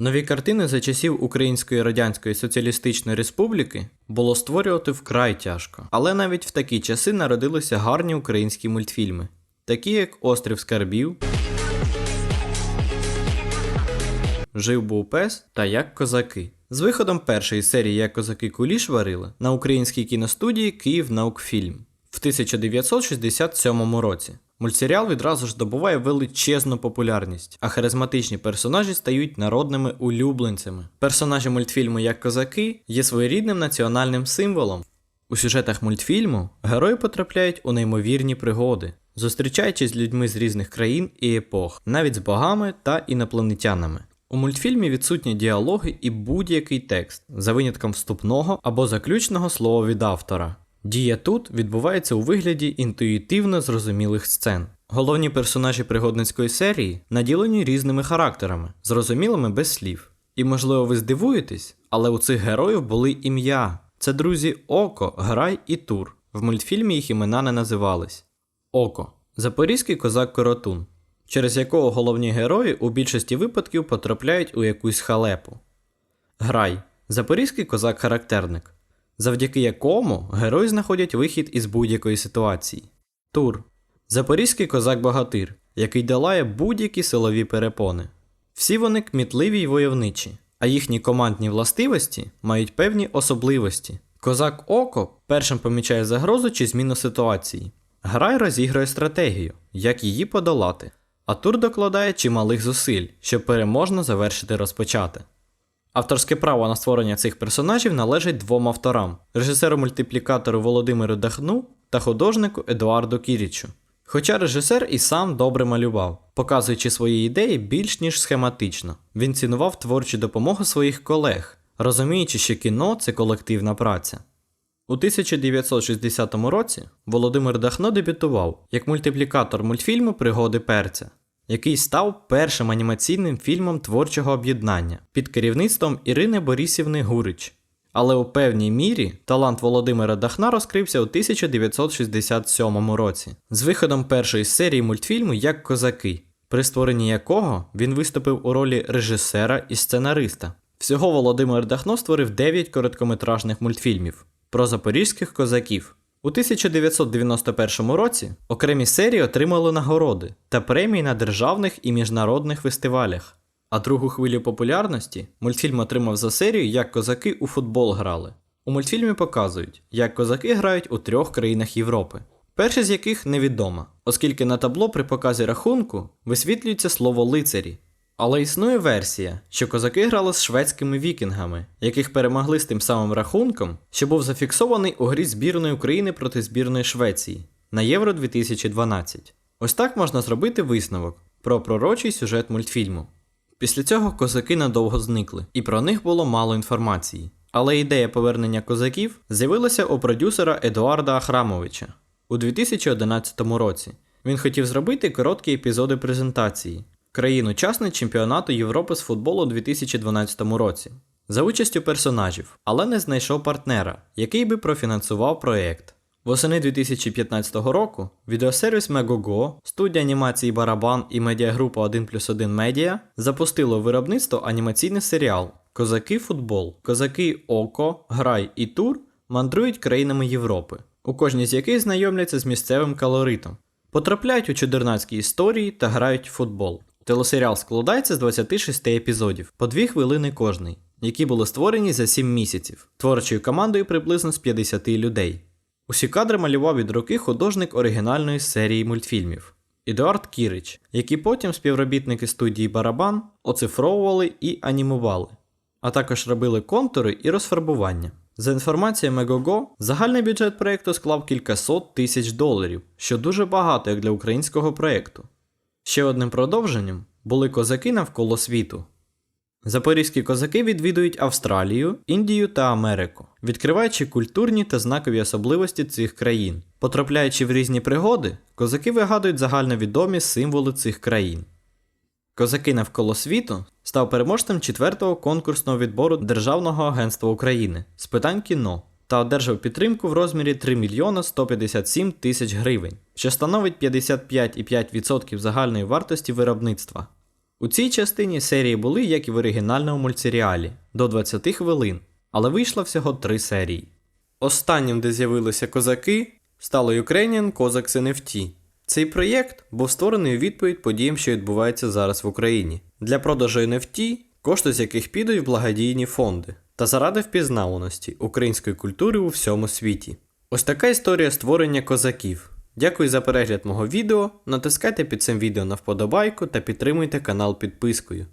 Нові картини за часів Української Радянської Соціалістичної Республіки було створювати вкрай тяжко. Але навіть в такі часи народилися гарні українські мультфільми, такі як Острів Скарбів, Жив був пес та Як козаки. З виходом першої серії Як козаки куліш варили на українській кіностудії Київ Наукфільм в 1967 році. Мультсеріал відразу ж добуває величезну популярність, а харизматичні персонажі стають народними улюбленцями. Персонажі мультфільму Як козаки є своєрідним національним символом. У сюжетах мультфільму герої потрапляють у неймовірні пригоди, зустрічаючись з людьми з різних країн і епох, навіть з богами та інопланетянами. У мультфільмі відсутні діалоги і будь-який текст, за винятком вступного або заключного слова від автора. Дія тут відбувається у вигляді інтуїтивно зрозумілих сцен. Головні персонажі пригодницької серії наділені різними характерами, зрозумілими без слів. І можливо ви здивуєтесь, але у цих героїв були ім'я. Це друзі Око, Грай і Тур. В мультфільмі їх імена не називались. Око Запорізький козак Коротун, через якого головні герої у більшості випадків потрапляють у якусь халепу. Грай Запорізький козак-характерник, завдяки якому герої знаходять вихід із будь-якої ситуації. Тур Запорізький козак-богатир, який долає будь-які силові перепони. Всі вони кмітливі й войовничі, а їхні командні властивості мають певні особливості. Козак Око першим помічає загрозу чи зміну ситуації. Грай розігрує стратегію, як її подолати, а Тур докладає чималих зусиль, щоб переможно завершити розпочати. Авторське право на створення цих персонажів належить двом авторам: режисеру-мультиплікатору Володимиру Дахну та художнику Едуарду Кірічу. Хоча режисер і сам добре малював, показуючи свої ідеї більш ніж схематично. Він цінував творчу допомогу своїх колег, розуміючи, що кіно це колективна праця. У 1960 році Володимир Дахно дебютував як мультиплікатор мультфільму Пригоди перця, який став першим анімаційним фільмом творчого об'єднання під керівництвом Ірини Борисівни Гурич. Але у певній мірі талант Володимира Дахна розкрився у 1967 році з виходом першої серії мультфільму Як козаки, при створенні якого він виступив у ролі режисера і сценариста. Всього Володимир Дахно створив 9 короткометражних мультфільмів про запорізьких козаків. У 1991 році окремі серії отримали нагороди та премії на державних і міжнародних фестивалях. А другу хвилю популярності мультфільм отримав за серію Як козаки у футбол грали. У мультфільмі показують, як козаки грають у трьох країнах Європи, перша з яких невідома, оскільки на табло при показі рахунку висвітлюється слово лицарі. Але існує версія, що козаки грали з шведськими вікінгами, яких перемогли з тим самим рахунком, що був зафіксований у грі збірної України проти збірної Швеції на Євро 2012. Ось так можна зробити висновок про пророчий сюжет мультфільму. Після цього козаки надовго зникли, і про них було мало інформації. Але ідея повернення козаків з'явилася у продюсера Едуарда Ахрамовича у 2011 році. Він хотів зробити короткі епізоди презентації країн-учасниць чемпіонату Європи з футболу у 2012 році за участю персонажів, але не знайшов партнера, який би профінансував проєкт. Восени 2015 року відеосервіс Megogo, студія анімації Барабан і медіагрупа 1 плюс 1 Медіа запустило виробництво анімаційний серіал Козаки футбол. Козаки Око, Грай і Тур мандрують країнами Європи, у кожній з яких знайомляться з місцевим колоритом, потрапляють у чудернацькі історії та грають в футбол. Телесеріал складається з 26 епізодів, по 2 хвилини кожний, які були створені за 7 місяців, творчою командою приблизно з 50 людей. Усі кадри малював від руки художник оригінальної серії мультфільмів Едуард Кірич, які потім співробітники студії Барабан оцифровували і анімували, а також робили контури і розфарбування. За інформаціями Megogo, загальний бюджет проєкту склав кількасот тисяч доларів, що дуже багато як для українського проєкту. Ще одним продовженням були козаки навколо світу. Запорізькі козаки відвідують Австралію, Індію та Америку, відкриваючи культурні та знакові особливості цих країн. Потрапляючи в різні пригоди, козаки вигадують загальновідомі символи цих країн. Козаки навколо світу став переможцем 4-го конкурсного відбору Державного агентства України з питань кіно та одержав підтримку в розмірі 3 мільйона 157 тисяч гривень, що становить 55,5% загальної вартості виробництва. У цій частині серії були, як і в оригінальному мультсеріалі, до 20 хвилин, але вийшло всього 3 серії. Останнім, де з'явилися козаки, стало Ukrainian Cossacks NFT. Цей проєкт був створений у відповідь подіям, що відбуваються зараз в Україні, для продажу NFT, кошти з яких підуть в благодійні фонди, та заради впізнаваності української культури у всьому світі. Ось така історія створення козаків. Дякую за перегляд мого відео. Натискайте під цим відео на вподобайку та підтримуйте канал підпискою.